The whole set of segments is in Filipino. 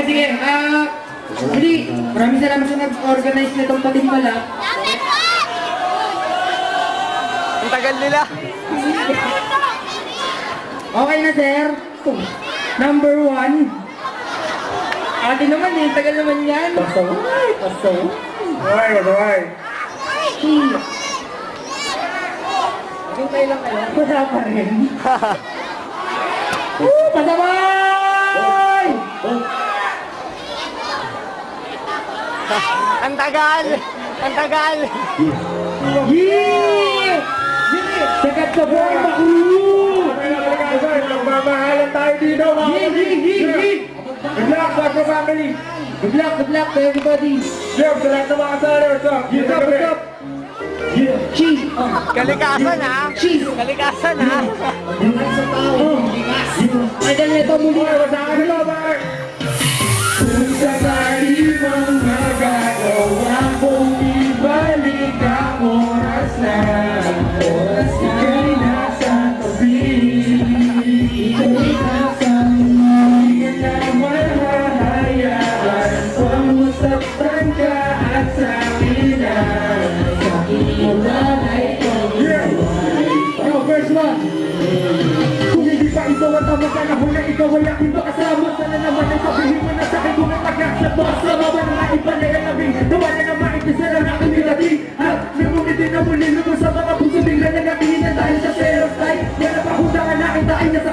Okay, sige. Ah, hindi. Maraming salamat sa nag-organize nitong patimpala. Ang tagal nila. Okay na, sir. Number one. Ate naman eh, tagal naman yan. Pasaway, pasaway. Alright, alright. Hintay lang kayo. Wala pa rin. Woo! Pasaway! Ang tagal. Ang tagal. Sagat sa buhay, makulu! Magmamahalan tayo dito, mga yeah! Good luck, Bagro family! Good luck, good luck to everybody. Jeff, sa lahat ng mga kasali, what's up? What's up, what's up? Cheese. Oh. Kalikasan ha. Cheese. Kalikasan ha. Idol nito muli. What's up? One! Kung hindi pa ito ang tama panahon na ikaw wala iba kasama Sana naman ay sabihin mo na sa akin kung pagkaksak mo Kasama ba na iba na yan labing Nawa na nga maikisa lang aking nilati At nangumiti na muli lumo sa mga puso Bigla na natinginan dahil sa stereotype. Yan ang pakundangan na ay nasaktan Sana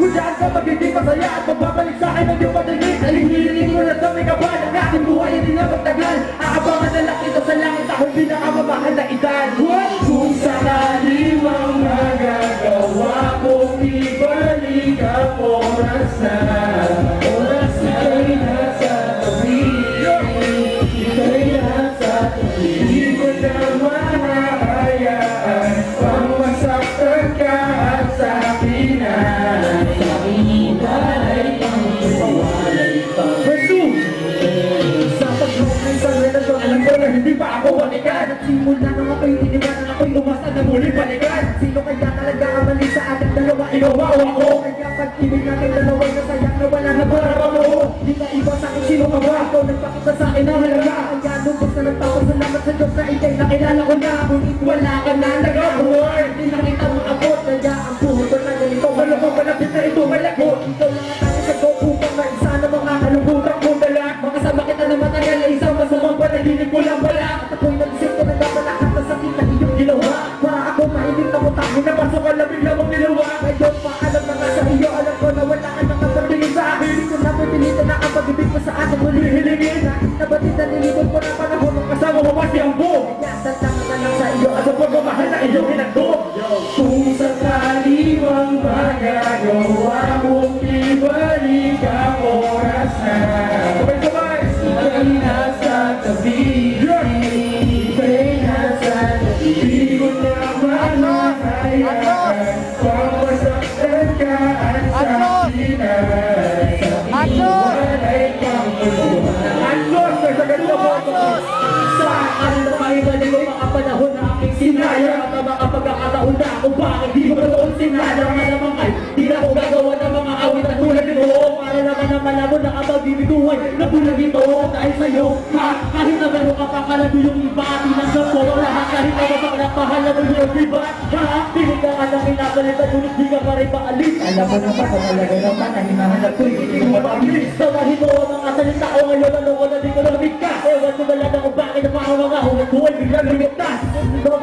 Kung saan ka magiging masaya at magbabalik sa akin ng iyong padalig Alihilinig mo na sa may kabal Ang aking buhay hindi na magtagal. Aabangan na lang ito sa langit Ako'y pinakamamahal na edad. Kung sakali mang magagawa kong ibalik ang oras na ating dalawa Ikaw o ako Kaya pag-ibig natin dalawa'y nasayang na wala na para mo. Di ka iba sa akin sino ka ba? Ikaw nagpakita sa akin ang halaga Kaya lubos na nagtapos salamat sa Diyos na ikay nakilala ko na. Ngunit wala ka na nag-award Di na kita makabot Kaya ang buhay ko na ganito. Wala ko malapit na ito malakot Ikaw lang ang tanging sa go upang na isa na mga kalungkutan kong dala. Makasama kita na matagal na isang masamang panaginip ko lang wala. At ako'y nagsip ko nagpapalahat na sakit na iyong ginawa. Para ako mahilig na mutang na pasok iyong hinagdo Kung sakali mang magagawa kung bakit? Di ko na doon sinayang Malamang ay di na ko gagawa ng mga awit at tulad nito. Para naman na malabon na kapag-ibiguan na bulag ito Dahil sa'yo, ha, kahit na meron ka pa kalado yung iba Tinanggap ko ang lahat kahit na masak na mahal na yung iba Ha, pinig ka ka lang inabalitan Ngunit di ka pa rin paalis. Alam mo naman sa talaga naman na hinahanap ko Hindi ko mapabilis Sabahin mo ang mga salita ko ngayon Ano ko na di ko nabigkas Ewan ko na kung bakit ang mga mga hungat buhay biglang lumigtas. Nawala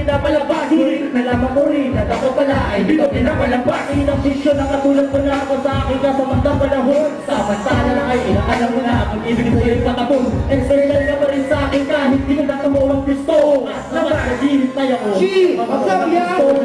pinapalabas Ngunit nalaman ko rin na dapat pala. Ay hindi ko pinapalabas Inang sisyo na katulad pa na ako sa akin ka sa magdang panahon. Samantala lang ay inaalam mo na ang ibig sa'yo'y patapon External ka pa rin sa akin kahit di mo natumulang gusto Naman nagihit tayo. Ko Chi! What's up, yan? Kung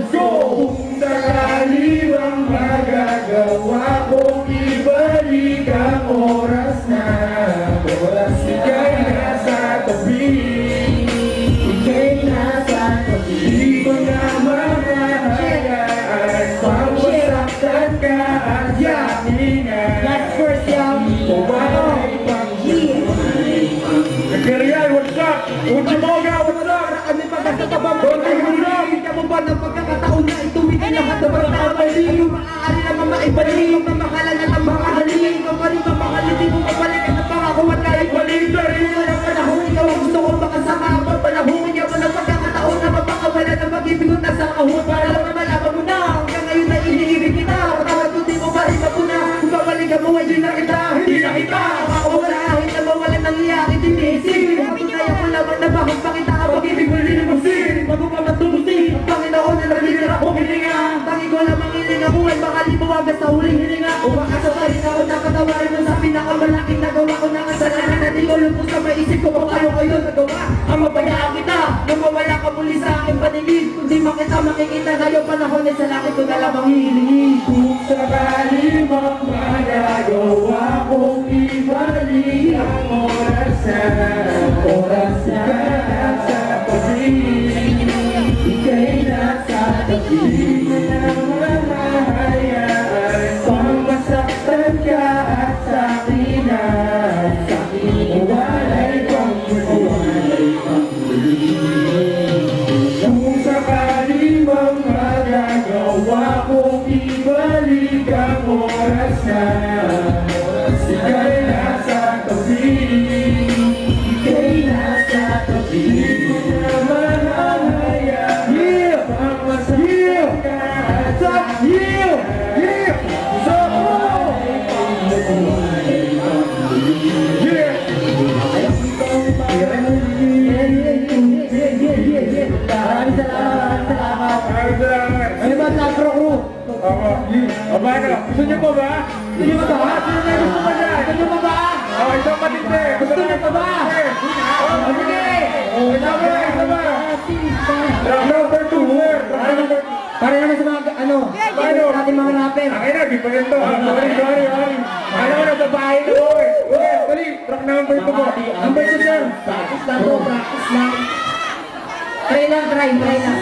Ultimoga, what's up? Kami pagkasa ka ba Don't take me wrong. Bigyan mo ba ng pagkakataon na ituwid lahat ng mga mali Maaari naman maibalik ang at ang mga halingin Ikaw pa rin mamahalin, di mo mabalik ang pangako at kahit Balik na rin. Ang panahon, ikaw ang gusto kong makasama. Ang panahon, ang pagkakataon na mapakawala ng pag-ibig ko nasa kahon Para lang alam mo na. Hanggang ngayon na iniibig kita. Patawad ko, di mo ba rin mapuna Kung babalik ka mo, ay di na kita. Hindi na kita mawagas sa huling hininga Umakas sa rin ako nakatawarin mo sa pinakamalaking nagawa ko na kasalanan Na di ko lubos sa maisip ko kung kayo kayo nagawa. Ang mabayaan kita Nung mawala ka muli sa aking paningin Kung di makita makikita ngayong panahon ay sa langit ko na lamang hihilingi Kung sakali mang magagawa kong ibalik ang oras na oras kong ibalik ang oras na Ika'y nasa tabi Ika'y nasa tabi Naman ang hayaan Yeah! Pang masaktan ka at sa'kin Yeah! Yeah! So, Yeah! Maraming salamat, salamat. Maraming salamat. Ano ba sa Agro Crew? Ako. O ba ano? Gusto niyo po ba? Gusto niyo ba? Sino na gusto ba niya? Gusto niyo ba ba? Oh, isang matindi. Gusto niyo pa ba? Oh, sige. Oh, isa ba? Isa ba? Number two, number two. Para naman sa mga ano, Paano? ating mga rapper. Ang ina, di pa rin to. ah. Sorry, sorry, sorry. Mo na, babae na ko eh. Uy, dali. Rock number two po. Number two, sir. Practice lang to, practice lang. Try lang, try, try lang.